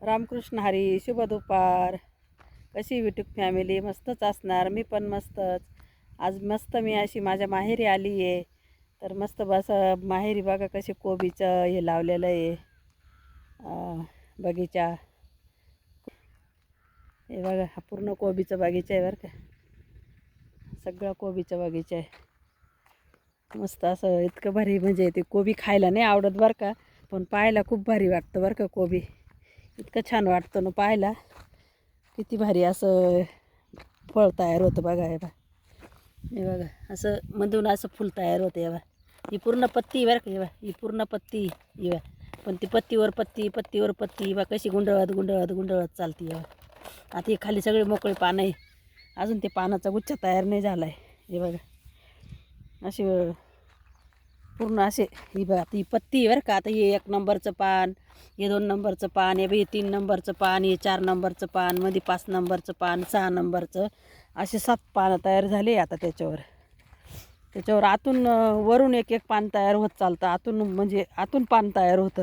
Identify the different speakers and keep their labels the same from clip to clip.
Speaker 1: रामकृष्ण हरी शुभ दुपार कशी युट्यूब फॅमिली मस्तच असणार. मी पण मस्तच. आज मस्त मी अशी माझ्या माहेरी आली आहे. तर मस्त बस माहेरी बघा कशी कोबीचं हे लावलेलं आहे. बगीचा. हे बघा हा पूर्ण कोबीचा बगीचा आहे बरं का. सगळा कोबीचा बगीचा आहे. मस्त असं इतकं भारी म्हणजे ते कोबी खायला नाही आवडत बरं का. पण पाहायला खूप भारी वाटतं बरं का कोबी. इतकं छान वाटतं ना पाहायला. किती भारी असं फळ तयार होतं बघा हे बा हे बघा असं मधून असं फुल तयार होतं हे बा ही पूर्ण पत्ती बरं का हे बा ही पूर्ण पत्ती ही बा पण ती पत्तीवर पत्ती पत्तीवर पत्ती बा कशी गुंडळत गुंडळत गुंडळत चालती हे बा आता ही खाली सगळी मोकळी पानं आहे. अजून ते पानाचा गुच्छ तयार नाही झाला आहे हे बघा. अशी पूर्ण असे. ही बघा ती पत्ती आहे बरं का. आता हे एक नंबरचं पान हे दोन नंबरचं पान हे बी हे तीन नंबरचं पान हे चार नंबरचं पानमध्ये पाच नंबरचं पान सहा नंबरचं. असे सात पानं तयार झाले आता त्याच्यावर. त्याच्यावर आतून वरून एक एक पान तयार होत चालतं. आतून म्हणजे आतून पान तयार होतं.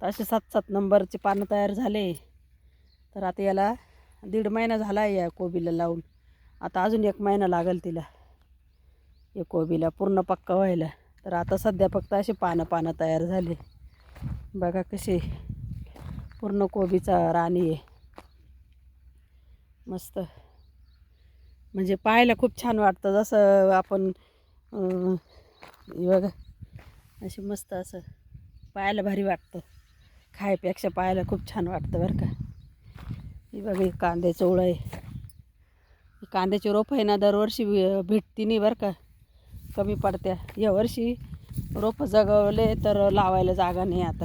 Speaker 1: तर असे सात सात नंबरचे पानं तयार झाले. तर आता याला दीड महिना झाला आहे या कोबीला लावून. आता अजून एक महिना लागेल तिला. या कोबीला पूर्ण पक्का व्हायला. तर आता सध्या फक्त असे पानं पानं तयार झाले. बघा कसे पूर्ण कोबीचा राणी आहे. मस्त. म्हणजे पाहायला खूप छान वाटतं जसं आपण बघा असे मस्त असं पाहायला भारी वाटतं. खायपेक्षा पाहायला खूप छान वाटतं बरं का. ही बघा कांद्याचं ओळं आहे. कांद्याची रोप आहे ना दरवर्षी भेटती नाही बरं का. कमी पडत्या. यावर्षी रोपं जगवले तर लावायला जागा नाही आता.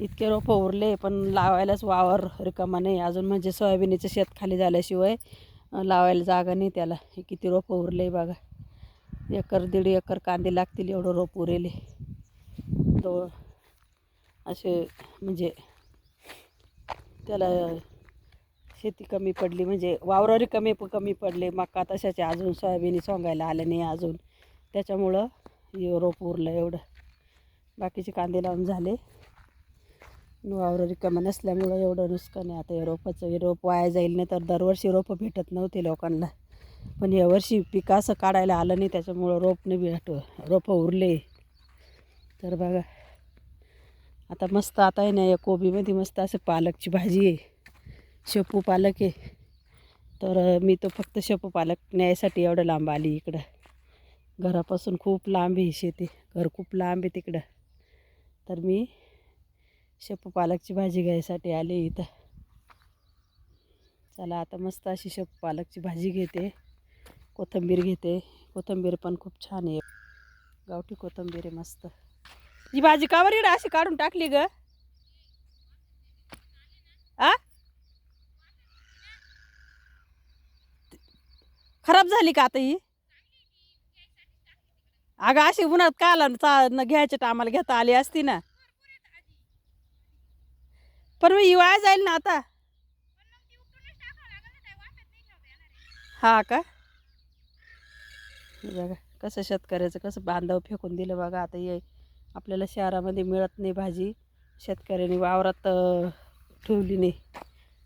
Speaker 1: इतके रोपं उरले पण लावायलाच वावर रिकामा नाही. अजून म्हणजे सोयाबीनचं शेत खाली झाल्याशिवाय लावायला जागा नाही त्याला. हे किती रोपं उरले बघा. एकर दीड एकर कांदे लागतील एवढं रोप उरेले. तो असे म्हणजे त्याला शेती कमी पडली म्हणजे वावरारी कमी कमी पडले. मका तशाचे अजून सोयाबीन सोंगायला आले नाही अजून. त्याच्यामुळं हे रोप उरलं एवढं. बाकीचे कांदे लावून झाले. वावर कमी नसल्यामुळं एवढं नुकसान आहे आता या रोपाचं हे रोप वाया जाईल नाही तर दरवर्षी रोपं भेटत नव्हते लोकांना. पण यावर्षी पिकं असं काढायला आलं नाही त्याच्यामुळं रोप नाही भेट रोपं उरले. तर बघा आता मस्त आता आहे ना या कोबीमध्ये मस्त असं पालकची भाजी आहे. शेपू पालक आहे. तर मी तो फक्त शेपू पालक न्यायसाठी एवढं लांब आली इकडं. घरापासून खूप लांब आहे शेती. घर खूप लांब आहे तिकडं. तर मी शेपू पालकची भाजी घ्यायसाठी आले इथं. चला आता मस्त अशी शेपू पालकची भाजी घेते. कोथिंबीर घेते. कोथिंबीर पण खूप छान आहे. गावठी कोथिंबीर आहे मस्त. ही भाजी कावर बरं इकडं अशी काढून टाकली ग. आ? खराब झाली का आता ही? अगं अशी उन्हात का आला चा न घ्यायच्या टायमाला घेता आली असती ना. पण मी हिवाळा वाया जाईल ना आता. हा का? बघा कसं शेतकऱ्याचं कसं बांधव फेकून दिलं बघा. आता ये आपल्याला शहरामध्ये मिळत नाही भाजी. शेतकऱ्याने वावरात ठेवली नाही.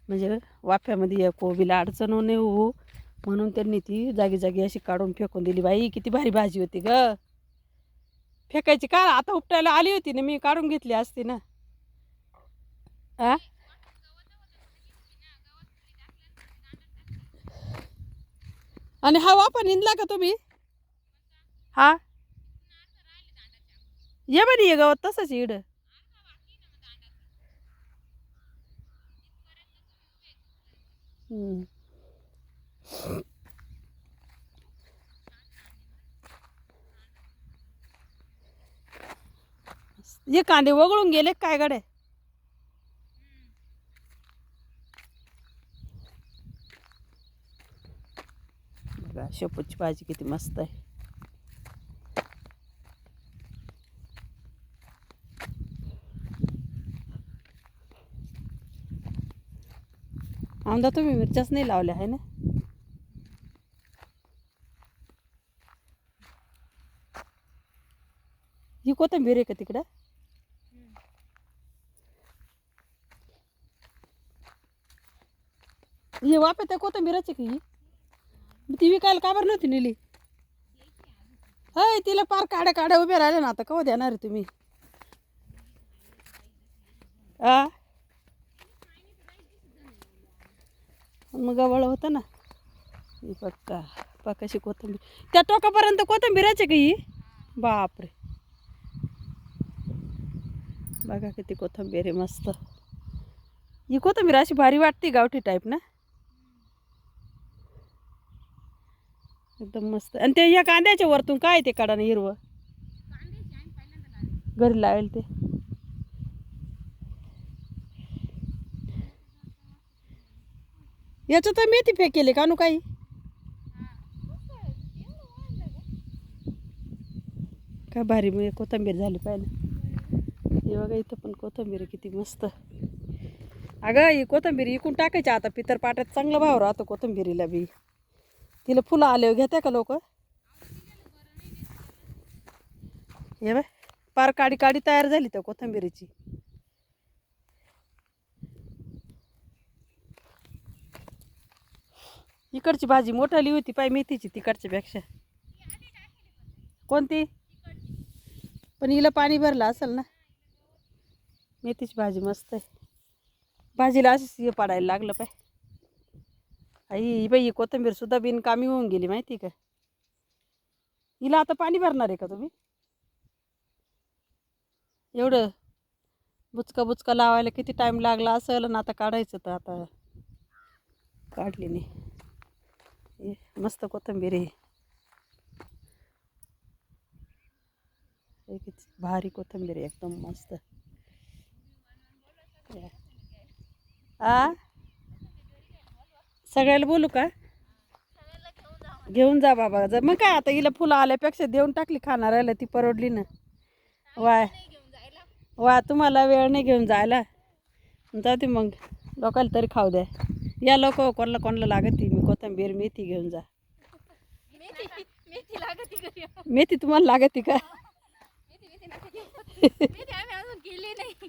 Speaker 1: म्हणजे वाफ्यामध्ये या कोबीला अडचण नाही हो. म्हणून त्यांनी ती जागी जागी अशी काढून फेकून दिली. बाई किती भारी भाजी होती ग. फेकायची का? आता उपटायला आली होती ना मी काढून घेतली असती ना. आ? आणि हा वापर निंदला का तुम्ही? हा? ये बरी ये गवत तसंच इड. हम्म. हे कांदे वगळून गेले काय गडे बघा शेपूची भाजी किती मस्त आहे. आमदा तुम्ही मिरच्याच नाही लावल्या आहे ना? ही कोथिंबीर आहे का तिकडं? हे वापे त्या कोथंबीराची की ती विकायला काबर नव्हती नेली? हय तिला पार काड्या काड्या उभे राहिले ना आता. कवा देणार तुम्ही? आ? मग गवळ होतं ना. पक्का पक्काशी कोथंबीर. त्या टोकापर्यंत कोथंबीराचे का ही? बापरे. बघा किती कोथिंबीर आहे मस्त. ही कोथिंबीर अशी भारी वाटते गावठी टाईप ना? एकदम मस्त. आणि ते या कांद्याच्या वरतून काय ते काढानं हिरवं? घरी लावेल ते. याचं तर मेथी फेकेले का नु काही? काय भारी कोथंबीर झाली पाहिजे हे बघा इथं पण कोथंबीर किती मस्त. अगं ही कोथंबीर इकून टाकायची आता. पितर पाट्यात चांगला भाव राहतो कोथंबीरीला बी. तिला फुलं आल्यावर घेते का लोक? हे बाय पार काडी काडी तयार झाली त्या कोथंबीरीची. इकडची भाजी मोठाली होती पाय मेथीची तिकडच्या पेक्षा. कोणती? पण हिला पाणी भरलं असेल ना. मेथीची भाजी मस्त आहे. भाजीला अशीच हे पाडायला लागलं पाय. आई ही बाई ही बिनकामी होऊन गेली माहिती का? हिला आता पाणी भरणार आहे का तुम्ही? एवढं बुचका बुचका लावायला किती टाईम लागला असेल ना आता काढायचं तर आता काढली नाही. मस्त कोथिंबीर आहे. किती भारी कोथिंबीर आहे एकदम मस्त. आ? सगळ्याला बोलू का? घेऊन जा बाबा. जर मग काय आता हिला फुलं आल्यापेक्षा देऊन टाकली खाणाऱ्याला ती परवडली ना. वाय. वा तुम्हाला वेळ नाही घेऊन जायला. जाते मग. लोकांना तरी खाऊ द्या. या लोक कोणाला कोणाला लागत ती मी कोथिंबीर मेथी घेऊन जा.
Speaker 2: मेथी मेथी
Speaker 1: मेथी तुम्हाला लागत का
Speaker 2: मेथी मेथी नका मेथी आम्ही अजून केली नाही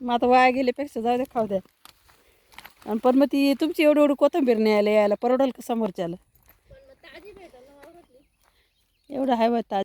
Speaker 1: मग आता वाया गेल्यापेक्षा जाऊ द्या खाऊ द्या. आणि पण मग ती तुमची एवढी एवढी कोथंबीर न्यायला यायला परवडेल का समोरच्याला? एवढं आहे बा ताज.